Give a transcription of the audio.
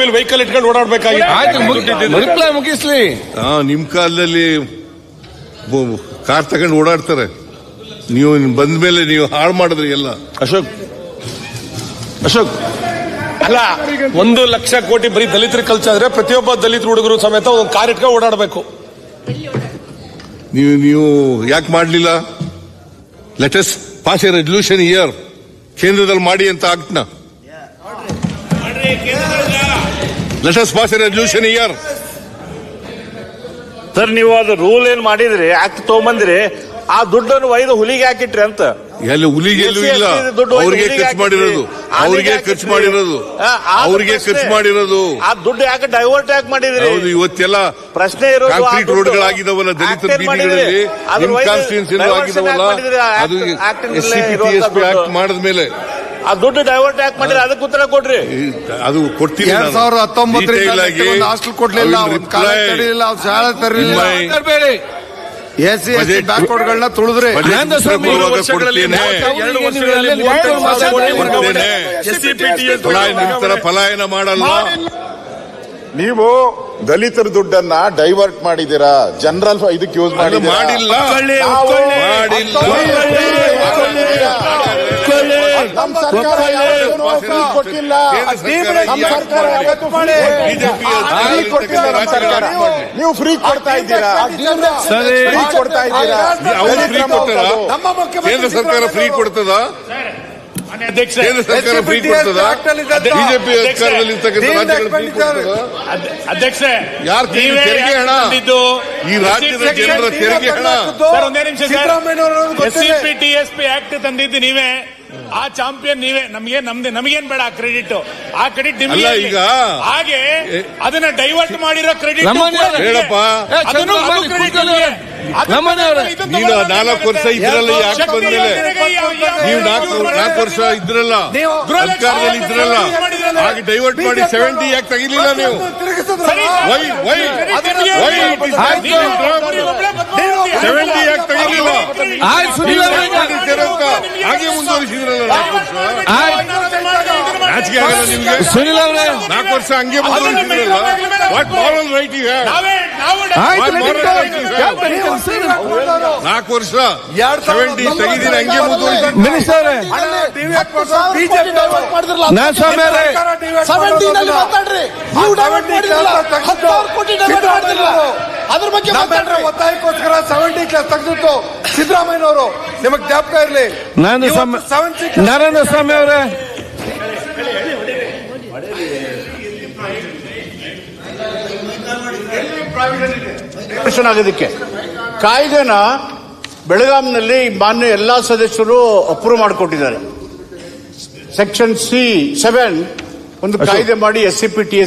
Wheel vehicle ಇಟ್ಕೊಂಡು ಆಯ್ತು ಓಡಾಡ್ಬೇಕಾಗಿತ್ತು ಮುಗಿಸ್ಲಿ. ಹಾ ನಿಮ್ ಕಾಲದಲ್ಲಿ ಕಾರ್ ತಗೊಂಡು ಓಡಾಡ್ತಾರೆ. ನೀವು ಬಂದ ಮೇಲೆ ನೀವು ಹಾಳು ಮಾಡಿದ್ರಿ ಎಲ್ಲ. ಅಶೋಕ್ ಅಶೋಕ್ ಅಲ್ಲ ಒಂದು ಲಕ್ಷ ಕೋಟಿ ಬರೀ ದಲಿತರ ಕಲ್ಸಾದ್ರೆ ಪ್ರತಿಯೊಬ್ಬ ದಲಿತ ಹುಡುಗರು ಸಮೇತ ಒಂದು ಕಾರ್ ಇಟ್ಕೊಂಡು ಓಡಾಡಬೇಕು. ನೀವು ನೀವು ಯಾಕೆ ಮಾಡಲಿಲ್ಲ? Let us pass a resolution here ಕೇಂದ್ರದಲ್ಲಿ ಮಾಡಿ ಅಂತ ಆಗ್ತನ? Let us pass a resolution here sir ನೀವು ಅದು ರೂಲ್ ಏನ್ ಮಾಡಿದ್ರಿ? ಆಕ್ಟ್ ತಗೊಂಬಂದ್ರಿ. ಆ ದುಡ್ಡನ್ನು ಒಯ್ದು ಹುಲಿಗೆ ಹಾಕಿಟ್ರಿ ಅಂತ. ಎಲ್ಲಿ ಹುಲಿಗೆ ಎಲ್ಲೂ ಇಲ್ಲ. ಅವ್ರಿಗೆ ಖರ್ಚು ಮಾಡಿರೋದು. ಅವ್ರಿಗೆ. ಖರ್ಚು ಮಾಡಿರೋದು. ಆ, ಅವ್ರಿಗೆ. ಖರ್ಚು ಮಾಡಿರೋದು. ಆ ದುಡ್ಡು ಯಾಕೆ ಡೈವರ್ಟ್ ಯಾಕೆ ಮಾಡಿದ್ರಿ? ಹೌದು ಇವತ್ತೆಲ್ಲ ಪ್ರಶ್ನೆ ಇರೋದು ಕಾಂಕ್ರೀಟ್ ರೋಡ್ ರೋಡ್ಗಳಾಗಿದಾವಲ್ಲ ದಲಿತರ act ಬೀದಿಗಳಲ್ಲಿ ನಿಮ್ ಕಾನ್ಸ್ಟಿಟ್ಯೂನ್ಸಿ diversion ಆಗಿದಾವಲ್ಲ ಯಾಕ್ ಮಾಡಿದ್ರಿ? ಆ ಅದು S C P T S P act. ಮಾಡಿದ್ಮೇಲೆ. ಆ ದುಡ್ಡು ಡೈವರ್ಟ್ ಯಾಕೆ ಮಾಡಿದ್ರೆ ಅದಕ್ಕೆ ಉತ್ತರ ಕೊಡ್ರಿ. ಅದು ಕೊಡ್ತೀನಿ ಎರಡ್. ಸಾವಿರದ ಹತ್ತೊಂಬತ್ತರಿಂದ ಹಾಸ್ಟೆಲ್ ಕೊಡ್ಲಿಲ್ಲ ಒಂದು ಕಾಲೇಜ್ ತರಲಿಲ್ಲ ಒಂದು ಶಾಲೆ ತರಲಿಲ್ಲ. in ಎಸಿ ಎಸ್ ಬ್ಯಾಕ್ವರ್ಡ್ಗಳನ್ನ ತುಳಿದ್ರಿ. ಪಲಾಯನ ಮಾಡಲ್ಲ. ನೀವು ದಲಿತರ ದುಡ್ಡನ್ನ ಡೈವರ್ಟ್ ಮಾಡಿದಿರಾ ಜನರಲ್ ಇದಕ್ಕೆ ಯೂಸ್ ಮಾಡಿಲ್ಲ. ನಮ್ಮ ಸರ್ಕಾರ ಯಾವತ್ತೂ free ಕೊಟ್ಟಿಲ್ಲ. ನಮ್ಮ ಸರ್ಕಾರ ಯಾವತ್ತೂ free ಕೊಟ್ಟಿಲ್ಲ. ನಮ್ಮ ಸರ್ಕಾರ. ನೀವು ಫ್ರೀ ಕೊಡ್ತಾ ಇದ್ದೀರಾ? ಫ್ರೀ ಕೊಡ್ತಾ ಇದ್ದೀರಾ? ಅವ್ರು ಫ್ರೀ ಕೊಡ್ತಾರ? ದಲಿತರ ಕೇಂದ್ರ ಸರ್ಕಾರ ಫ್ರೀ ಕೊಡ್ತದ? ಅಧ್ಯಕ್ಷ ಕೇಂದ್ರ ಸರ್ಕಾರ ಫ್ರೀ ಕೊಡ್ತದ? ಬಿಜೆಪಿ ಅಧಿಕಾರದಲ್ಲಿ ಇರ್ತಕ್ಕಂಥ ರಾಜ್ಯಗಳು ಅಧ್ಯಕ್ಷ ಯಾರ್ ತೆರಿಗೆ- ಹಣ? ಈ ರಾಜ್ಯದ ಜನರ ತೆರಿಗೆ ಹಣ? ಸರ್ ಒಂದೇ ನಿಮಿಷ S C P T S P act ತಂದಿದ್ದು ನೀವೇ. ಆ ಚಾಂಪಿಯನ್ ನೀವೇ ನಮ್ಗೆ ನಮ್ದೆ ನಮಗೇನ್ ಬೇಡ ಕ್ರೆಡಿಟ್ ಆ ಕ್ರೆಡಿಟ್ ನಿಮ್ಗೆ ಅಲ್ಲ, ಈಗ ಹಾಗೆ ಅದನ್ನ ಡೈವರ್ಟ್ ಮಾಡಿರೋ ಕ್ರೆಡಿಟ್ ರಮಣಿ ಅವರೇ. ಹೇಳಪ್ಪ ಏ, ರಮಣಿ ಅವರೇ. ನೀನು ನಾಲ್ಕು ವರ್ಷ ಇದ್ರಲ್ಲ ಯಾಕೆ ಬಂದ್ಮೇಲೆ ನೀವು ನಾಲ್ಕು ನಾಲ್ಕು ವರ್ಷ ಇದ್ರಲ್ಲ ಅಧಿಕಾರದಲ್ಲಿ ಇದ್ರಲ್ಲ ಹಾಗೆ ಡೈವರ್ಟ್ ಮಾಡಿ ಸೆವೆಂಟಿ ಯಾಕೆ ತೆಗಿಲಿಲ್ಲ ನೀವು ವೈ ವೈ ವೈ ಸೆವೆಂಟಿ ಯಾಕೆ ತೆಗಿಲಿಲ್ಲ ಆಯ್ತು ಅವರೇ ಅಂತ ಹಾಗೆ ಮುಂದುವರಿಸಿದ್ರಲ್ಲ ನಾಚಿಕೆ ಆಗಲ್ಲ ನಿಮ್ಗೆ? ಸುನೀಲ್ ಅವರೇ? ನಾಲ್ಕು ವರ್ಷ ಹಂಗೆ ಮುಂದುವರಿಸಿದ್ರಲ್ಲ? What moral right have? ನಾಲ್ಕು ವರ್ಷ. ಸೆವೆಂಟಿ ತೆಗಿದಿರ ಹಂಗೆ ಮುಂದುವರಿಸಿದ್ರು. ಅದ್ರ ಬಗ್ಗೆ ಒತ್ತಾಯಕ್ಕೋಸ್ಕರ ಸೆವೆಂಟಿ ಕ್ಲಾಸ್ ತೆಗೆದಿತ್ತು. ಸಿದ್ದರಾಮಯ್ಯನವರು ನಿಮಗೆ ಜ್ಞಾಪಕ ಇರಲಿ. ನಾನು ಸ್ವಾಮಿ ನಾರಾಯಣ ಸ್ವಾಮಿ ಅವರೇ. ಆಗೋದಕ್ಕೆ ಕಾಯ್ದೆನ ಬೆಳಗಾಂನಲ್ಲಿ ಮಾನ್ಯ ಎಲ್ಲಾ ಸದಸ್ಯರು ಅಪ್ರೂವ್ ಮಾಡಿಕೊಟ್ಟಿದ್ದಾರೆ. ಸೆಕ್ಷನ್ ಸಿ ಸೆವೆನ್ ಒಂದು ಕಾಯ್ದೆ ಮಾಡಿ ಎಸ್ ಸಿ ಪಿ ಟಿ